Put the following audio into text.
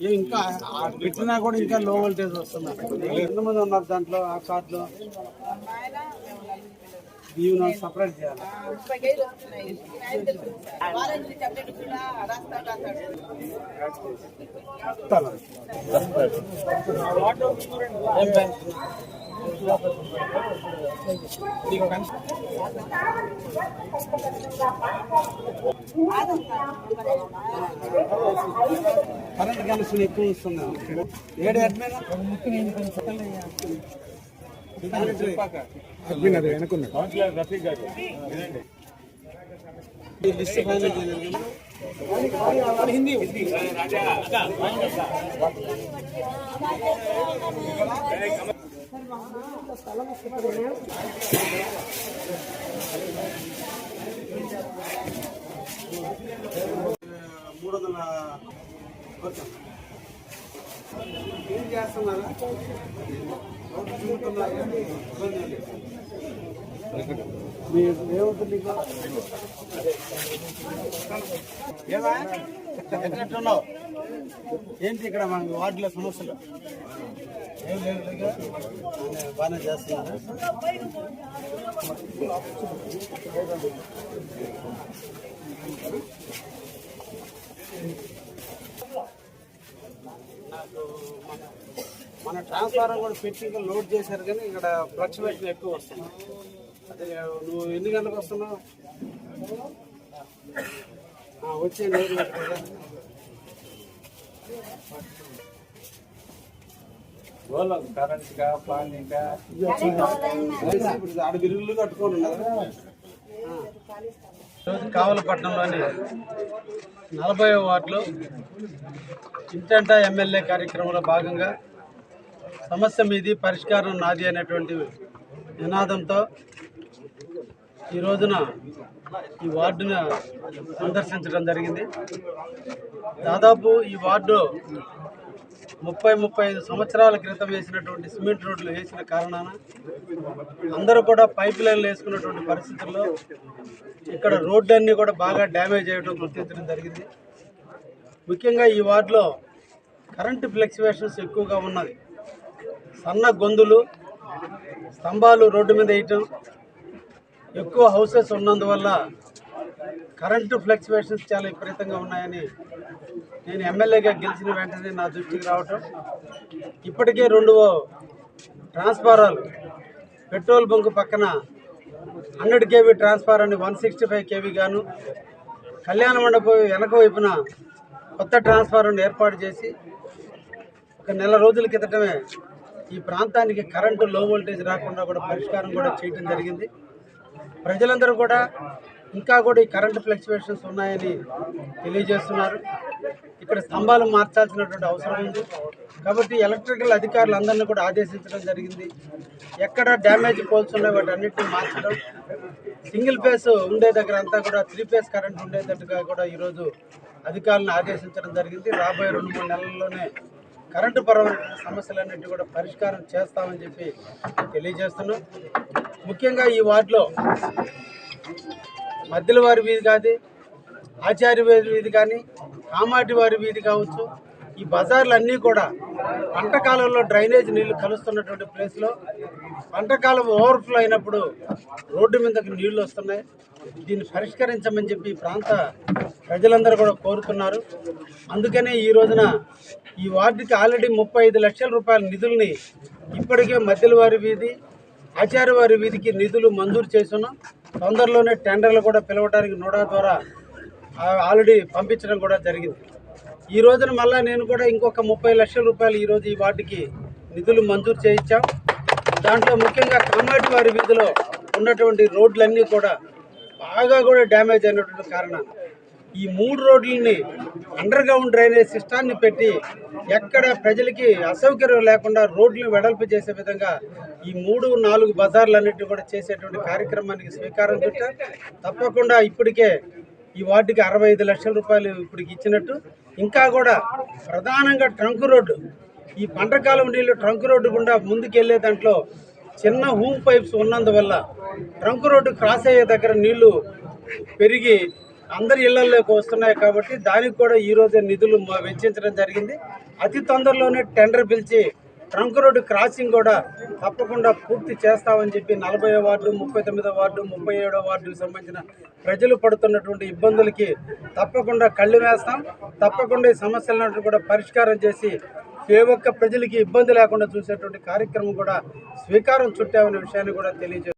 ఇంకా ఆ పెట్టినా కూడా ఇంకా లో వోల్టేజ్ వస్తున్నారు. ఎంతమంది ఉన్నారు దాంట్లో? ఆ కార్డులో ఇవి సపరేట్ చేయాలి. కరెంట్ కనెక్షన్ ఎక్కువ ఇస్తున్నాం ఏడు అడ్మిన్ అడ్మిన్ అది వెనకున్నాడు ఈ లిస్ట్ ఫైనల్ చేయలేదు కదా? హిందీ మూడు వందల ఏం చేస్తున్నారా చూస్తున్నారా? నీకు? ఏంటి ఇక్కడ మన వార్డులో సమస్యలు ఏం లేదు బాగానే చేస్తున్నారు మన ట్రాన్స్ఫార్మర్ కూడా పెట్టి ఇంకా లోడ్ చేశారు కానీ ఇక్కడ ఫ్లక్చువేషన్ ఎక్కువ వస్తుంది అదే నువ్వు ఎన్ని గంటలకు వస్తున్నావు? ఆ, వచ్చే నేరు ఆడ బిల్లులు రోజు కావలపట్నంలోని నలభై వార్డులో ఇంటంట ఎమ్మెల్యే కార్యక్రమంలో భాగంగా సమస్య మీది పరిష్కారం నాది అనేటువంటి నినాదంతో ఈ రోజున ఈ వార్డును సందర్శించడం జరిగింది. దాదాపు ఈ వార్డు ముప్పై ముప్పై ఐదు సంవత్సరాల క్రితం వేసినటువంటి సిమెంట్ రోడ్లు వేసిన కారణాన అందరూ కూడా పైప్ లైన్లు వేసుకున్నటువంటి పరిస్థితుల్లో ఇక్కడ రోడ్లన్నీ కూడా బాగా డ్యామేజ్ అయ్యడం గుర్తించడం జరిగింది. ముఖ్యంగా ఈ వార్డులో కరెంటు ఫ్లక్చువేషన్స్ ఎక్కువగా ఉన్నది. సన్న గొంతులు స్తంభాలు రోడ్డు మీద వేయటం ఎక్కువ హౌసెస్ ఉన్నందువల్ల కరెంటు ఫ్లక్చువేషన్స్ చాలా విపరీతంగా ఉన్నాయని నేను ఎమ్మెల్యేగా గెలిచిన వెంటనే నా దృష్టికి రావటం. ఇప్పటికే రెండు ట్రాన్స్ఫారాలు. పెట్రోల్ బంక్ పక్కన హండ్రెడ్ కేవీ ట్రాన్స్ఫారాన్ని వన్ సిక్స్టీ ఫైవ్ కేవీ గాను కళ్యాణ మండపం వెనక వైపున కొత్త ట్రాన్స్ఫారాన్ని ఏర్పాటు చేసి ఒక నెల రోజుల క్రితమే ఈ ప్రాంతానికి కరెంటు లో వోల్టేజ్ రాకుండా కూడా పరిష్కారం కూడా చేయడం జరిగింది. ప్రజలందరూ కూడా ఇంకా కూడా ఈ కరెంటు ఫ్లక్చువేషన్స్ ఉన్నాయని తెలియజేస్తున్నారు. ఇక్కడ స్తంభాలు మార్చాల్సినటువంటి అవసరం ఉంది. కాబట్టి ఎలక్ట్రికల్ అధికారులు అందరినీ కూడా ఆదేశించడం జరిగింది. ఎక్కడ డ్యామేజ్ పోల్స్ వాటి అన్నింటినీ మార్చడం. సింగిల్ ఫేస్ ఉండే దగ్గర అంతా కూడా త్రీ ఫేస్ కరెంట్ ఉండేటట్టుగా కూడా ఈరోజు అధికారులను ఆదేశించడం జరిగింది. రాబోయే రెండు మూడు నెలల్లోనే కరెంటు పరమైన సమస్యలన్నింటి కూడా పరిష్కారం చేస్తామని చెప్పి తెలియజేస్తున్నాం. ముఖ్యంగా ఈ వార్డులో మధ్యల వారి వీధి కాదు ఆచార్య వీధి కానీ కామాటి వారి వీధి కావచ్చు ఈ బజార్లు అన్నీ కూడా పంటకాలంలో డ్రైనేజ్ నీళ్ళు కలుస్తున్నటువంటి ప్లేస్లో పంటకాలం ఓవర్ఫ్లో అయినప్పుడు రోడ్డు మీదకి నీళ్ళు వస్తున్నాయి. దీన్ని పరిష్కరించమని చెప్పి ప్రాంత ప్రజలందరూ కూడా కోరుతున్నారు. అందుకనే ఈ రోజున ఈ వార్డుకి ఆల్రెడీ ముప్పై ఐదు లక్షల రూపాయల నిధుల్ని ఇప్పటికే మధ్యల వారి వీధి ఆచార్య వారి వీధికి నిధులు మంజూరు చేస్తున్నాం. తొందరలోనే టెండర్లు కూడా పిలవడానికి నోడా ద్వారా ఆల్రెడీ పంపించడం కూడా జరిగింది. ఈ రోజున మళ్ళా నేను కూడా ఇంకొక ముప్పై లక్షల రూపాయలు ఈరోజు ఈ వార్డుకి నిధులు మంజూరు చేయించాం. దాంట్లో ముఖ్యంగా కామాటి వారి వీధిలో ఉన్నటువంటి రోడ్లన్నీ కూడా బాగా కూడా డ్యామేజ్ అయినటువంటి కారణం. ఈ మూడు రోడ్లని అండర్ గ్రౌండ్ డ్రైనేజ్ సిస్టాన్ని పెట్టి ఎక్కడ ప్రజలకి అసౌకర్యం లేకుండా రోడ్లను వెడల్పు చేసే విధంగా ఈ మూడు నాలుగు బజార్లన్నింటినీ కూడా చేసేటువంటి కార్యక్రమానికి స్వీకారం చుట్టా తప్పకుండా ఇప్పటికే ఈ వార్డుకి అరవై ఐదు లక్షల రూపాయలు ఇప్పటికి ఇచ్చినట్టు. ఇంకా కూడా ప్రధానంగా ట్రంక్ రోడ్డు. ఈ పంటకాలం నీళ్ళు ట్రంక్ రోడ్డు గుండా ముందుకెళ్ళే దాంట్లో చిన్న హూమ్ పైప్స్ ఉన్నందువల్ల ట్రంక్ రోడ్డు క్రాస్ అయ్యే దగ్గర నీళ్ళు పెరిగి అందరి ఇళ్ళలోకి వస్తున్నాయి కాబట్టి దానికి కూడా ఈ రోజే నిధులు వెచ్చించడం జరిగింది. అతి తొందరలోనే టెండర్ పిలిచి ట్రంక్ రోడ్డు క్రాసింగ్ కూడా తప్పకుండా పూర్తి చేస్తామని చెప్పి నలభై వార్డు ముప్పై తొమ్మిదో వార్డు ముప్పై ఏడో వార్డుకు సంబంధించిన ప్రజలు పడుతున్నటువంటి ఇబ్బందులకి తప్పకుండా కళ్ళు వేస్తాం. తప్పకుండా ఈ సమస్యలను కూడా పరిష్కారం చేసి ఏ ఒక్క ప్రజలకి ఇబ్బంది లేకుండా చూసేటువంటి కార్యక్రమం కూడా స్వీకారం చుట్టామనే విషయాన్ని కూడా తెలియజేస్తాం